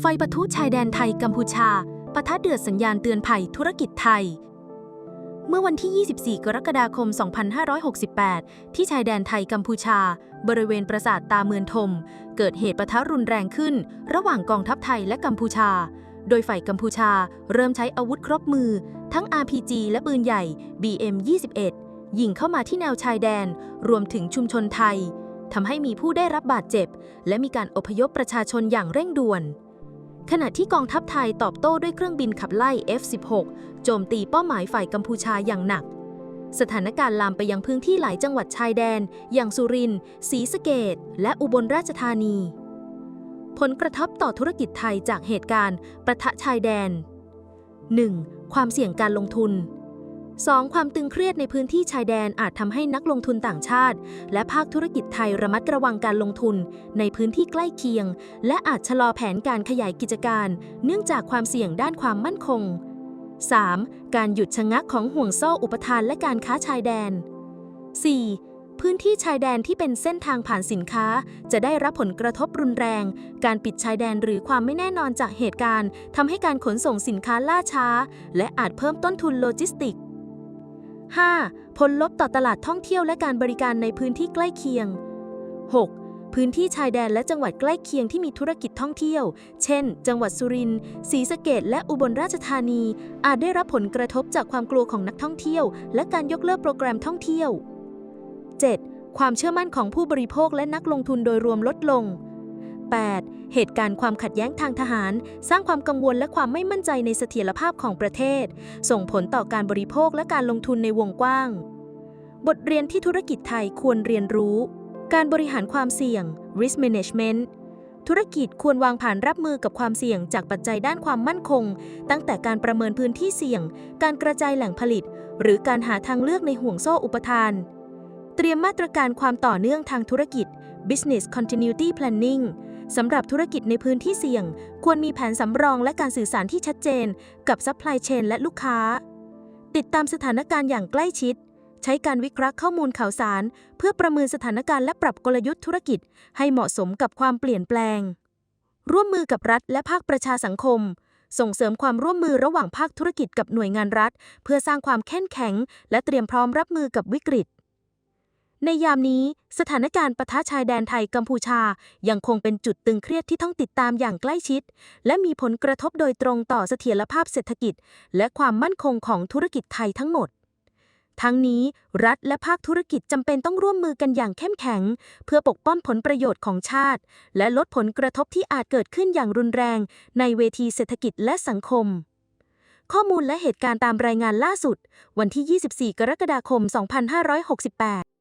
ไฟปะทุชายแดนไทยกัมพูชาปะทะเดือดสัญญาณเตือนภัยธุรกิจไทย เมื่อวันที่ 24 กรกฎาคม 2568 ที่ชายแดนไทยกัมพูชา บริเวณปราสาทตาเมือนทม เกิดเหตุปะทะรุนแรงขึ้น ระหว่างกองทัพไทยและกัมพูชา โดยฝ่ายกัมพูชาเริ่มใช้อาวุธครบมือ ทั้ง RPG และปืนใหญ่ BM21 ยิงเข้ามาที่แนวชายแดน รวมถึงชุมชนไทยทำให้มีผู้ได้รับบาดเจ็บ และมีการอพยพประชาชนอย่างเร่งด่วน ขณะที่กองทัพไทยตอบโต้ด้วยเครื่องบินขับไล่ F-16 โจมตีเป้าหมายฝ่ายกัมพูชาอย่างหนัก สถานการณ์ลามไปยังพื้นที่หลายจังหวัดชายแดน อย่างสุรินทร์ศรีสะเกดและอุบลราชธานี ผลกระทบต่อธุรกิจไทยจากเหตุการณ์ประทะชายแดน 1. ความเสี่ยงการลงทุน 2. ความตึงเครียดในพื้นที่ชายแดนอาจทำให้นักลงทุนต่างชาติ และภาคธุรกิจไทยระมัดระวังการลงทุน ในพื้นที่ใกล้เคียง และอาจชะลอแผนการขยายกิจการ เนื่องจากความเสี่ยงด้านความมั่นคง 3. การหยุดชะงักของห่วงโซ่อุปทานและการค้าชายแดน 4. พื้นที่ชายแดนที่เป็นเส้นทางผ่านสินค้า จะได้รับผลกระทบรุนแรง การปิดชายแดนหรือความไม่แน่นอนจากเหตุการณ์ทำให้การขนส่งสินค้าล่าช้า และอาจเพิ่มต้นทุนโลจิสติก 5. ผลลบต่อตลาดท่องเที่ยวและการบริการในพื้นที่ใกล้เคียง 6. พื้นที่ชายแดนและจังหวัดใกล้เคียงที่มีธุรกิจท่องเที่ยว เช่น จังหวัดสุรินทร์ ศรีสะเกดและอุบลราชธานี อาจได้รับผลกระทบจากความกลัวของนักท่องเที่ยว และการยกเลิกโปรแกรมท่องเที่ยว 7. ความเชื่อมั่นของผู้บริโภคและนักลงทุนโดยรวมลดลง 8. เหตุการณ์ความขัดแย้งทางทหาร สร้างความกังวลและความไม่มั่นใจในเสถียรภาพของประเทศ ส่งผลต่อการบริโภคและการลงทุนในวงกว้าง บทเรียนที่ธุรกิจไทยควรเรียนรู้ การบริหารความเสี่ยง risk management ธุรกิจควรวางผ่านรับมือกับความเสี่ยงจากปัจจัยด้านความมั่นคง ตั้งแต่การประเมินพื้นที่เสี่ยง การกระจายแหล่งผลิต หรือการหาทางเลือกในห่วงโซ่อุปทาน เตรียมมาตรการความต่อเนื่องทางธุรกิจ business continuity planning สำหรับธุรกิจในพื้นที่เสี่ยง ควรมีแผนสำรองและการสื่อสารที่ชัดเจน กับซัพพลายเชนและลูกค้า ติดตามสถานการณ์อย่างใกล้ชิด ใช้การวิเคราะห์ข้อมูลข่าวสาร เพื่อประเมินสถานการณ์และปรับกลยุทธ์ธุรกิจ ให้เหมาะสมกับความเปลี่ยนแปลง ร่วมมือกับรัฐและภาคประชาสังคม ส่งเสริมความร่วมมือระหว่างภาคธุรกิจกับหน่วยงานรัฐ เพื่อสร้างความเข้มแข็ง และเตรียมพร้อมรับมือกับวิกฤต ในยามนี้สถานการณ์ปะทะชายแดนไทยกัมพูชายังคงเป็นจุดตึงเครียดที่ต้องติดตามอย่างใกล้ชิด และมีผลกระทบโดยตรงต่อเสถียรภาพเศรษฐกิจ และความมั่นคงของธุรกิจไทยทั้งหมด ทั้งนี้รัฐและภาคธุรกิจจำเป็นต้องร่วมมือกันอย่างเข้มแข็ง เพื่อปกป้องผลประโยชน์ของชาติ และลดผลกระทบที่อาจเกิดขึ้นอย่างรุนแรง ในเวทีเศรษฐกิจและสังคมข้อมูลและเหตุการณ์ตามรายงานล่าสุด วันที่ 24 กรกฎาคม 2568